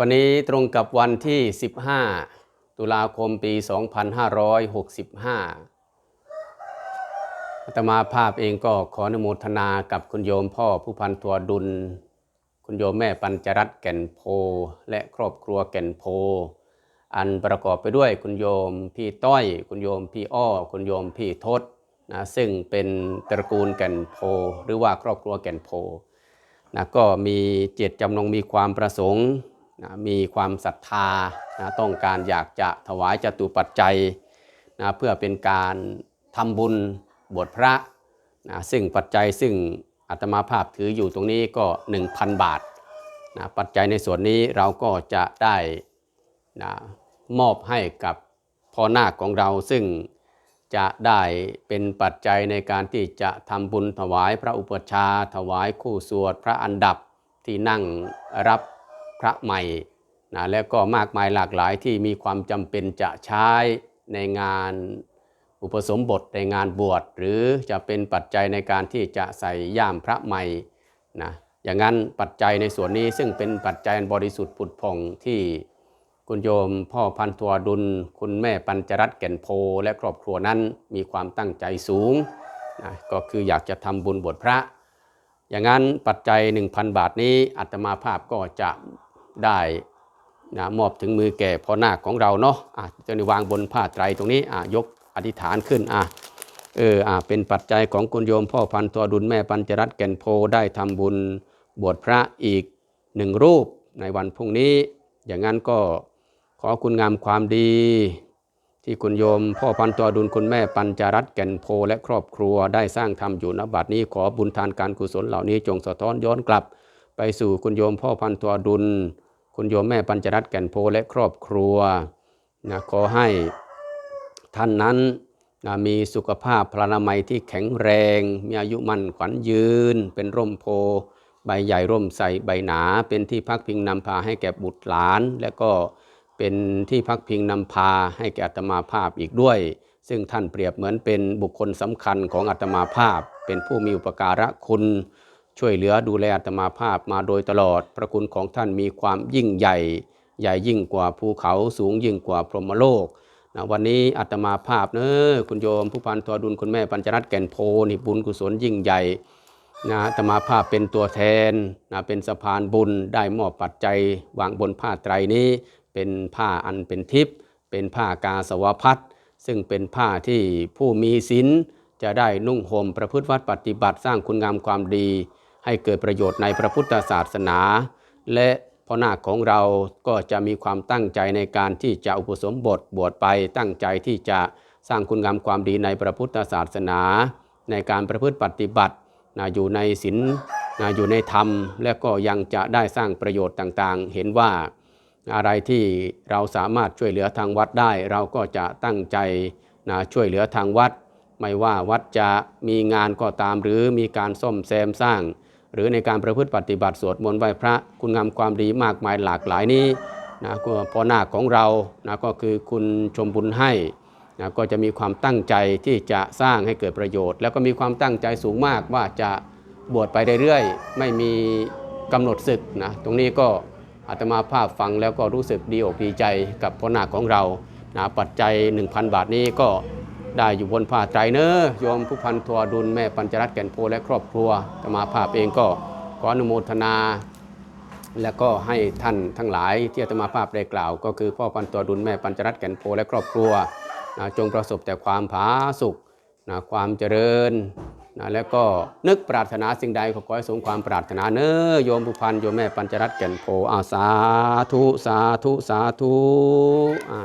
วันนี้ตรงกับวันที่ 15 ตุลาคมปี 2565อาตมาภาพเองก็ขออนุโมทนากับคุณโยมพ่อผู้พันตัวดุล คุณโยมแม่ปัญจรัตน์แก่นโพ และครอบครัวแก่นโพ อันประกอบไปด้วยคุณโยมพี่ต้อย คุณโยมพี่อ้อ คุณโยมพี่ทศนะซึ่งเป็นตระกูลแก่นโพ หรือว่าครอบครัวแก่นโพนะก็มีเจตจำนงมีความประสงค์ นะมีความศรัทธานะต้องการอยากจะถวายจตุปัจจัยนะเพื่อเป็นการทำบุญบวชพระนะซึ่งปัจจัยซึ่งอาตมาภาพถืออยู่ตรงนี้ก็ 1,000 บาทนะปัจจัยในส่วนนี้เราก็จะได้นะมอบให้กับพ่อนาคของเราซึ่งจะได้เป็นปัจจัยในการที่จะทำบุญถวายพระอุปชฌาย์ถวายคู่สวดพระอันดับที่นั่งรับ พระใหม่นะแล้วก็มากมายหลากหลายที่มีความจำเป็นจะใช้ในงานอุปสมบทในงานบวช หรือจะเป็นปัจจัยในการที่จะใส่ย่ามพระใหม่นะอย่างนั้นปัจจัยในส่วนนี้ซึ่งเป็นปัจจัยบริสุทธิ์ผุดผ่องที่คุณโยมพ่อพันธัวดุล คุณแม่ปัญจรัตน์แก่นโพและครอบครัวนั้นมีความตั้งใจสูงนะก็คืออยากจะทำบุญบวชพระ อย่างนั้นปัจจัย 1,000 บาทนี้อาตมาภาพก็จะ ได้นะมอบถึงมือแก่พ่อนาคของเราเนาะอะจะวางบนผ้าไตรตรงนี้อะยกอธิษฐานขึ้นอะเอออะเป็นปัจจัยของคุณโยมพ่อพันตัวดุลแม่ปัญจรัตน์แก่นโพได้ทำบุญบวชพระอีกหนึ่งรูปในวันพรุ่งนี้ อย่างนั้นก็ขอคุณงามความดี ที่คุณโยม พ่อพันตัวดุลคุณแม่ปัญจรัตน์แก่นโพและครอบครัวได้สร้างทำอยู่ณบัดนี้ขอบุญทานการกุศลเหล่านี้จงสะท้อนย้อนกลับ ไปสู่คุณโยมพ่อพันตัวดุล คุณโยมแม่ปัญจรัตน์แก่นโพและครอบครัวนะขอให้ท่านนั้นนะมีสุขภาพพลานามัยที่แข็งแรง มีอายุมั่นขวัญยืน เป็นร่มโพ ใบใหญ่ร่มใสใบหนา เป็นที่พักพิงนำพาให้แก่บุตรหลาน และก็เป็นที่พักพิงนำพาให้แก่อัตมาภาพอีกด้วย ซึ่งท่านเปรียบเหมือนเป็นบุคคลสำคัญของอัตมาภาพ เป็นผู้มีอุปการะคุณ ช่วยเหลือดูแลอาตมาภาพมาโดยตลอด พระคุณของท่านมีความยิ่งใหญ่ ใหญ่ยิ่งกว่าภูเขาสูงยิ่งกว่าพรหมโลกนะวันนี้อาตมาภาพเนอคุณโยม ผู้พันทวดุลคุณแม่ปัญจรัตน์แก่นโพนี่บุญกุศลยิ่งใหญ่นะอาตมาภาพเป็นตัวแทนนะเป็นสะพานบุญได้มอบปัจจัยวางบนผ้าไตรนี้เป็นผ้าอันเป็นทิพย์เป็นผ้ากาสวพัดซึ่งเป็นผ้าที่ผู้มีศีลจะได้นุ่งห่มประพฤติวัดปฏิบัติสร้างคุณงามความดี ให้เกิดประโยชน์ในพระพุทธศาสนา และพ่อนาคของเราก็จะมีความตั้งใจในการที่จะอุปสมบทบวชไปตั้งใจที่จะสร้างคุณงามความดีในพระพุทธศาสนา ในการประพฤติปฏิบัตินะอยู่ในศีลนะอยู่ในธรรม และก็ยังจะได้สร้างประโยชน์ต่างๆ เห็นว่าอะไรที่เราสามารถช่วยเหลือทางวัดได้ เราก็จะตั้งใจนะช่วยเหลือทางวัด ไม่ว่าวัดจะมีงานก็ตามหรือมีการซ่อมแซมสร้าง หรือในการประพฤติปฏิบัติสวดมนต์ไหว้พระ คุณงามความดีมากมายหลากหลายนี้นะก็พ่อนาของเรานะก็คือคุณชมบุญให้นะก็จะมีความตั้งใจที่จะสร้างให้เกิดประโยชน์ แล้วก็มีความตั้งใจสูงมากว่าจะบวชไปเรื่อยๆ ไม่มีกำหนดศึกนะตรงนี้ก็อาตมาภาพฟังแล้วก็รู้สึกดีอกดีใจกับพ่อนาของเรานะปัจจัย 1,000 บาทนี้ก็ ได้อยู่บนผ้าไตรเนอะโยมผู้พันทัวดุลแม่ปัญจรัตน์แก่นโพและครอบครัวธรรมาภาพเองก็ขออนุโมทนา และก็ให้ท่านทั้งหลายที่อาตมาภาพได้กล่าว ก็คือพ่อพันตัวดุลแม่ปัญจรัตน์แก่นโพและครอบครัวนะจงประสบแต่ความผาสุกนะความเจริญนะแล้วก็นึกปรารถนาสิ่งใดก็ขอให้สมความปรารถนาเนอะโยมผู้พันโยมแม่ปัญจรัตน์แก่นโพอาสาธุสาธุสาธุอ่า